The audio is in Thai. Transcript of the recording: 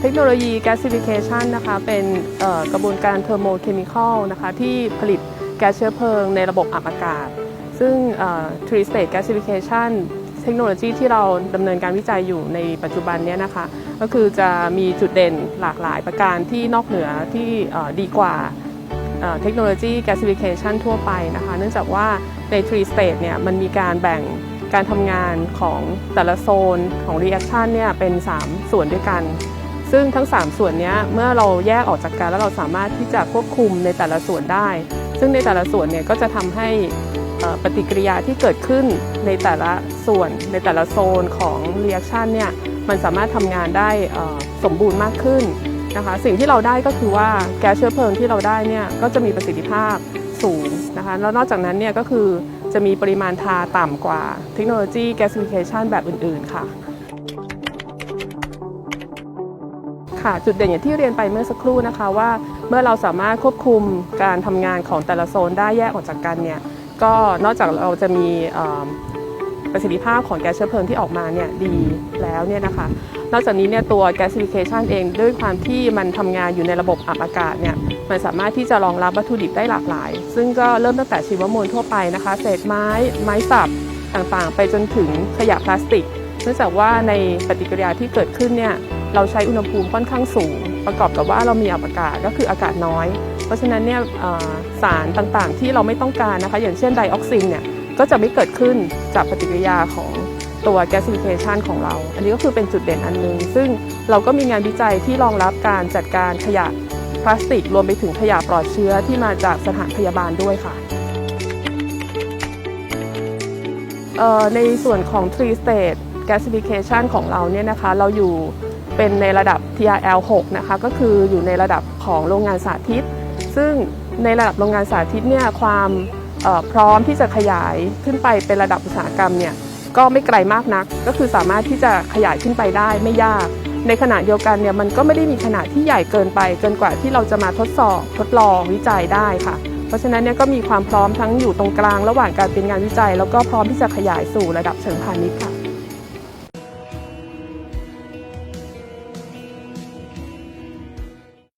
เทคโนโลยี gasification นะคะเป็นกระบวนการเทอร์โมเคมีคอลนะคะที่ผลิตแก๊สเชื้อเพลิงในระบบอับอากาศ ซึ่ง three state gasification เทคโนโลยีที่เราดำเนินการวิจัยอยู่ในปัจจุบันเนี้นะคะ ก็คือจะมีจุดเด่นหลากหลายประการที่นอกเหนือที่ดีกว่าเทคโนโลยี gasification ทั่วไปนะคะ เนื่องจากว่าใน three state เนี่ยมันมีการแบ่งการทำงานของแต่ละโซนของ reaction เนี่ยเป็น 3 ส่วนด้วยกัน ซึ่งทั้ง 3 ส่วนนี้เมื่อเราแยกออกจากกันแล้วเราสามารถที่จะควบคุมในแต่ละส่วนได้ ซึ่งในแต่ละส่วนเนี่ยก็จะทำให้ปฏิกิริยาที่เกิดขึ้นในแต่ละส่วนในแต่ละโซนของ reaction เนี่ยมันสามารถทำงานได้สมบูรณ์มากขึ้นนะคะสิ่งที่เราได้ก็คือว่าแก๊สเชื้อเพลิงที่เราได้เนี่ยก็จะมีประสิทธิภาพสูงนะคะแล้วนอกจากนั้นเนี่ยก็คือจะมีปริมาณทาต่ำกว่าเทคโนโลยี gasification แบบอื่น ๆ ค่ะ ค่ะจุดเด่นอย่างที่เรียนไปเมื่อสักครู่นะคะว่า เมื่อเราสามารถควบคุมการทำงานของแต่ละโซนได้แยกออกจากกันเนี่ยก็นอกจากเราจะมีประสิทธิภาพของแก๊สเชื้อเพลิงที่ออกมาเนี่ยดีแล้วเนี่ยนะคะนอกจากนี้เนี่ยตัว gasification เองด้วยความที่มันทำงานอยู่ในระบบอับอากาศเนี่ยมันสามารถที่จะรองรับวัตถุดิบได้หลากหลาย ซึ่งก็เริ่มตั้งแต่ชีวมวลทั่วไปนะคะ เศษไม้ ไม้สับต่างๆ ไปจนถึงขยะพลาสติกเนื่องจากว่าในปฏิกิริยาที่เกิดขึ้นเนี่ย เราใช้อุณหภูมิค่อนข้างสูง ประกอบกับว่าเรามีอับอากาศก็คืออากาศน้อย เพราะฉะนั้นเนี่ยสารต่างๆที่เราไม่ต้องการนะคะ อย่างเช่นไดออกซินเนี่ยก็จะไม่เกิดขึ้นจากปฏิกิริยาของตัว gasification ของเรา อันนี้ก็คือเป็นจุดเด่นอันหนึง ซึ่งเราก็มีงานวิจัยที่รองรับการจัดการขยะพลาสติก รวมไปถึงขยะปลอดเชื้อที่มาจากสถานพยาบาลด้วยค่ะในส่วนของ three state gasification ของเราเนี่ยนะคะ เราอยู่ เป็นในระดับ TRL 6 นะคะ ก็คืออยู่ในระดับของโรงงานสาธิต ซึ่งในระดับโรงงานสาธิตเนี่ยความพร้อมที่จะขยายขึ้นไปเป็นระดับอุตสาหกรรมเนี่ยก็ไม่ไกลมากนัก ก็คือสามารถที่จะขยายขึ้นไปได้ไม่ยาก ในขณะเดียวกันเนี่ยมันก็ไม่ได้มีขนาดที่ใหญ่เกินไป เกินกว่าที่เราจะมาทดสอบทดลองวิจัยได้ค่ะ เพราะฉะนั้นเนี่ยก็มีความพร้อมทั้งอยู่ตรงกลาง ระหว่างการเป็นงานวิจัย แล้วก็พร้อมที่จะขยายสู่ระดับเชิงพาณิชย์ค่ะ